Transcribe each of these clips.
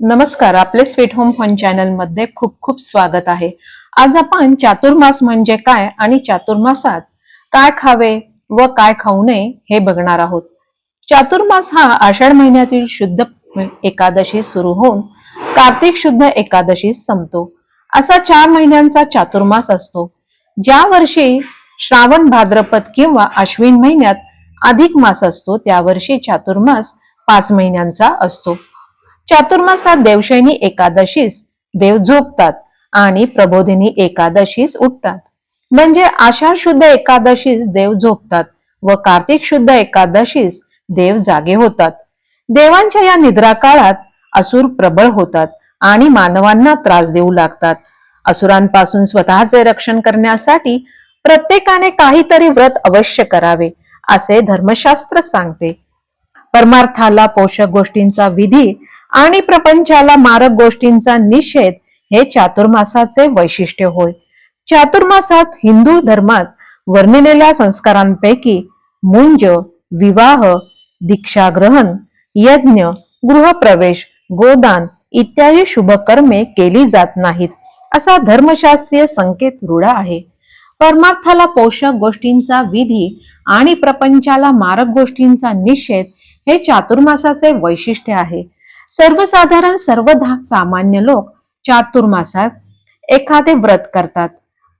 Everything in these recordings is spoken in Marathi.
नमस्कार आपले स्वीट होम फन चॅनलमध्ये खूप खूप स्वागत आहे. आज आपण चातुर्मास म्हणजे काय आणि चातुर्मासात काय खावे व काय खाऊ नये हे बघणार आहोत. चातुर्मास हा आषाढ महिन्यातील शुद्ध एकादशी सुरू होऊन कार्तिक शुद्ध एकादशी संपतो. असा चार महिन्यांचा चातुर्मास असतो. ज्या वर्षी श्रावण भाद्रपद किंवा अश्विन महिन्यात अधिक मास असतो त्या वर्षी चातुर्मास पाच महिन्यांचा असतो. चातुर्मासात देवशैनी एकादशीस देव झोपतात आणि प्रबोधिनी एकादशीस उठतात. म्हणजे आषाढ शुद्ध एकादशीस देव झोपतात व कार्तिक शुद्ध एकादशीस देव जागे होतात. देवांच्या या निद्रा काळात असुर प्रबळ होतात आणि मानवांना त्रास देऊ लागतात. असुरांपासून स्वतःचे रक्षण करण्यासाठी प्रत्येकाने काहीतरी व्रत अवश्य करावे असे धर्मशास्त्र सांगते. परमार्थाला पोषक गोष्टींचा विधी आणि प्रपंचाला मारक गोष्टींचा निषेध हे चातुर्मासाचे वैशिष्ट्य होय. चातुर्मासात हिंदू धर्मात वर्णिलेल्या संस्कारांपैकी मुंज विवाह दीक्षाग्रहण यज्ञ गृहप्रवेश गोदान इत्यादी शुभकर्मे केली जात नाहीत असा धर्मशास्त्रीय संकेत रूढ आहे. परमार्थाला पोषक गोष्टींचा विधी आणि प्रपंचाला मारक गोष्टींचा निषेध हे चातुर्मासाचे वैशिष्ट्य आहे. सर्वसाधारण सर्व धा सामान्य लोक चातुर्मासात एखादे व्रत करतात.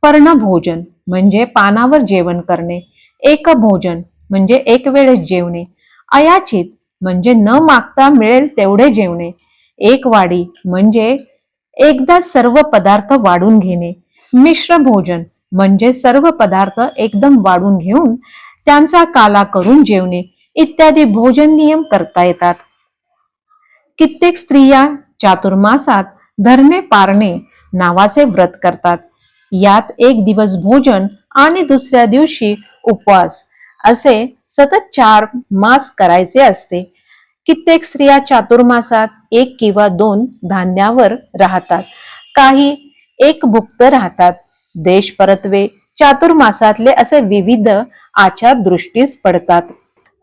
पर्णभोजन म्हणजे पानावर जेवण करणे. एक भोजन म्हणजे एक वेळेस जेवणे. अयाचित म्हणजे न मागता मिळेल तेवढे जेवणे. एक वाडी म्हणजे एकदा सर्व पदार्थ वाढून घेणे. मिश्र भोजन म्हणजे सर्व पदार्थ एकदम वाढून घेऊन त्यांचा काला करून जेवणे. इत्यादी भोजन नियम करता येतात. कित्येक स्त्रिया चातुर्मासात धरणे पारणे नावाचे व्रत करतात. यात एक दिवस भोजन आणि दुसऱ्या दिवशी उपवास असे सतत चार मास करायचे असते. कित्येक स्त्रिया चातुर्मासात एक किंवा दोन धान्यावर राहतात. काही एक भुक्त राहतात. देश परत्वे चातुर्मासातले असे विविध आचार दृष्टीस पडतात.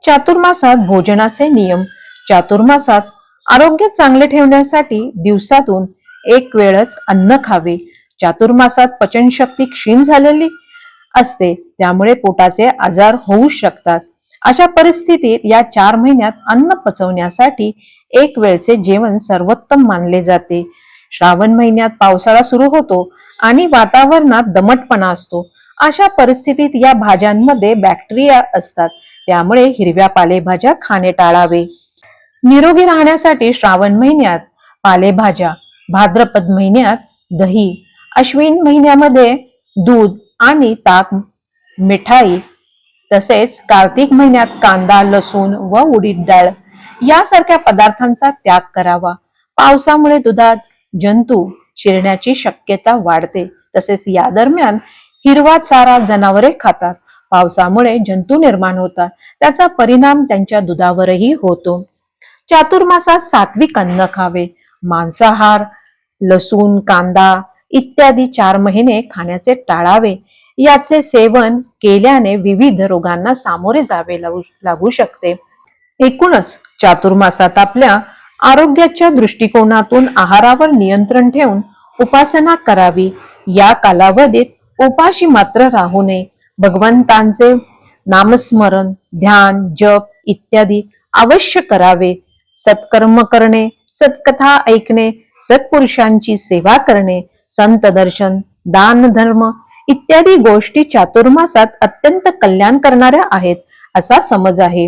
चातुर्मासात भोजनाचे नियम चातुर्मासात आरोग्य चांगले ठेवण्यासाठी दिवसातून एक वेळच अन्न खावे. चातुर्मासात पचनशक्ती क्षीण झालेली असते त्यामुळे पोटाचे आजार होऊ शकतात. अशा परिस्थितीत या चार महिन्यात अन्न पचवण्यासाठी एक वेळचे जेवण सर्वोत्तम मानले जाते. श्रावण महिन्यात पावसाळा सुरू होतो आणि वातावरणात दमटपणा असतो. अशा परिस्थितीत या भाज्यांमध्ये बॅक्टेरिया असतात त्यामुळे हिरव्या पालेभाज्या खाणे टाळावे. निरोगी राहण्यासाठी श्रावण महिन्यात पालेभाज्या भाद्रपद महिन्यात दही अश्विन महिन्यामध्ये दूध आणि ताक मिठाई तसेच कार्तिक महिन्यात कांदा लसूण व उडीद डाळ यासारख्या पदार्थांचा त्याग करावा. पावसामुळे दुधात जंतू शिरण्याची शक्यता वाढते. तसेच या दरम्यान हिरवा चारा जनावरे खातात. पावसामुळे जंतू निर्माण होतात. त्याचा परिणाम त्यांच्या दुधावरही होतो. चातुर्मासात सात्विक अन्न खावे मांसाहार लसूण कांदा इत्यादी चार महिने खाण्याचे टाळावे. याचे सेवन केल्याने विविध रोगांना सामोरे जावे लागू लागू शकते. एकूणच चातुर्मासात आपल्या आरोग्याच्या दृष्टिकोनातून आहारावर नियंत्रण ठेवून उपासना करावी. या कालावधीत उपाशी मात्र राहू नये. भगवंतांचे नामस्मरण ध्यान जप इत्यादी अवश्य करावे. सत्कर्म करणे सत्कथा ऐकणे सत्पुरुषांची सेवा करणे संत दर्शन दान धर्म इत्यादी गोष्टी चातुर्मासात अत्यंत कल्याण करणाऱ्या आहेत असा समज आहे.